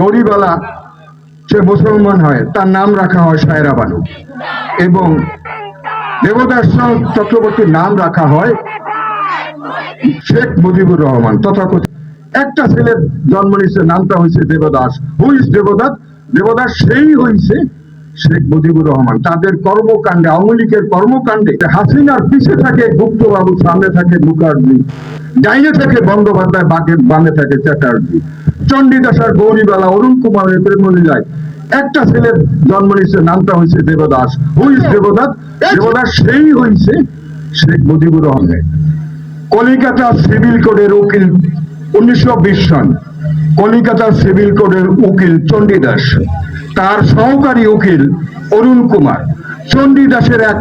গরিবালা সে মুসলমান হয়, তার নাম রাখা হয় সায়রা বানু। এবং দেবদাস চক্রবর্তীর নাম রাখা হয় শেখ মুজিবুর রহমান তথাকথিত। একটা ছেলের জন্ম নিচ্ছে নামটা হয়েছে দেবদাস। হুইস দেবদাস? দেবদাস সেই হয়েছে শেখ মুজিবুর রহমান। তাদের কর্মকাণ্ডে, আওয়ামী লীগের কর্মকাণ্ডে হাসিনার পিছে থাকে গুপ্তবাবু সামনে থাকে মুখার্জি ডাইনে থাকে, বন্দ্যোপাধ্যায় বাকে বামে থাকে, চ্যাটার্জি। চণ্ডীদাস আর গৌরীবালা অরুণ কুমারের প্রেমলীলায় একটা ছেলের জন্ম নিচ্ছে নামটা হয়েছে দেবদাস। হুইস দেবদাস দেবদাস সেই হয়েছে শেখ মুজিবুর রহমান। কলিকাতা সিভিল কোডের উকিল উনিশশো বিশ সন কলিকাতা সিভিল কোডের উকিল চণ্ডীদাস। তার সহকারী উকিল অরুণ কুমার। চণ্ডীদাসের এক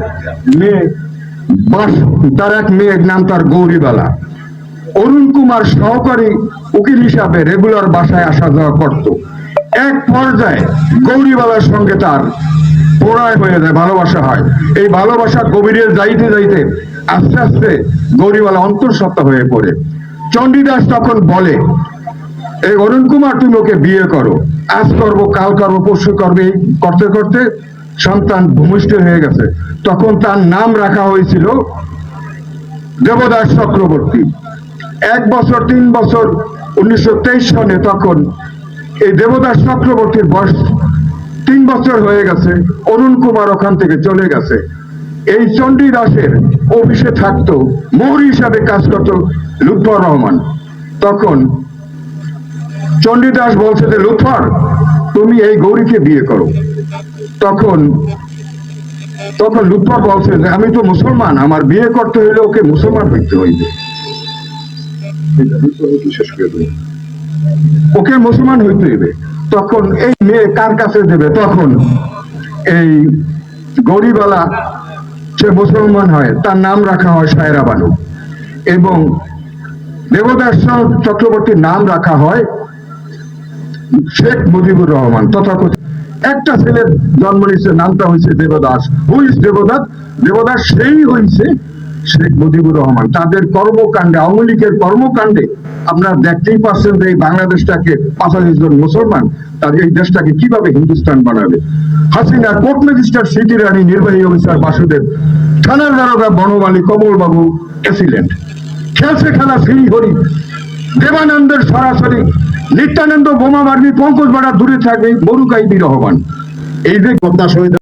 মেয়ে বাস তার এক মেয়ের নাম তার গৌরীবালা। অরুণ কুমার সহকারী উকিল হিসাবে রেগুলার বাসায় আসা যাওয়া করত। এক পর্যায়ে গৌরীবালার সঙ্গে তার পোড়ায় হয়ে যায়, ভালোবাসা হয়। এই ভালোবাসা গভীরে যাইতে যাইতে আস্তে আস্তে গৌরীবালা অন্তঃসত্ত্বা হয়ে পড়ে। চণ্ডীদাস তখন বলে, এই অরুণ কুমার, তুমি ওকে বিয়ে করো। আজ করব, কাল করব, পরশু করবে। করতে করতে সন্তান ভূমিষ্ঠ হয়ে গেছে। তখন তার নাম রাখা হয়েছিল দেবদাস চক্রবর্তী। এক বছর, তিন বছর, উনিশশো তেইশ সনে তখন এই দেবদাস চক্রবর্তীর বয়স তিন বছর হয়ে গেছে, অরুণ কুমার ওখান থেকে চলে গেছে। এই চণ্ডী দাসের অফিসে থাকতো মোহর হিসাবে কাজ করতো লুৎফর রহমান। তখন চণ্ডীদাস বলছে যে, লুৎফর, তুমি এই গৌরীকে বিয়ে করো। তখন তখন লুৎফর বলছে যে, আমি তো মুসলমান, আমার বিয়ে করতে হইলে ওকে মুসলমান হইতে হইবে। ওকে মুসলমান হইতে হইবে। তখন এই মেয়ে কার কাছে দেবে? তখন। এই গরিবালা সে মুসলমান হয়, তার নাম রাখা হয় সায়রা বানু। এবং দেবদাস চক্রবর্তীর নাম রাখা হয় শেখ মুজিবুর রহমান তথাকথিত। একটা ছেলের জন্ম নিচ্ছে নামটা হয়েছে দেবদাস। হুইস দেবদাস? দেবদাস সেই হয়েছে শেখ মুজিবুর রহমান। তাদের কর্মকাণ্ডে, আওয়ামী লীগের কর্মকাণ্ডে আপনারা দেখতেই পাচ্ছেন যে এই বাংলাদেশটাকে পাঁচাশি জন মুসলমান, তার এই দেশটাকে কীভাবে হিন্দুস্তান বানাবে? হাসিনা কোর্ট ম্যাজিস্ট্রেট, সিটি রানী, নির্বাহী অফিসার বাসুদেব, থানার দারোগা বনমালী কমল বাবু এসিলেন্ট খেলছে খেলা শ্রী হরি। দেবানন্দের সরাসরি, নিত্যানন্দ বোমা মারবি পঙ্কজ বাড়া দূরে থাকবে মরুকাই বিরহবান এই যে পদ্মা শহীদ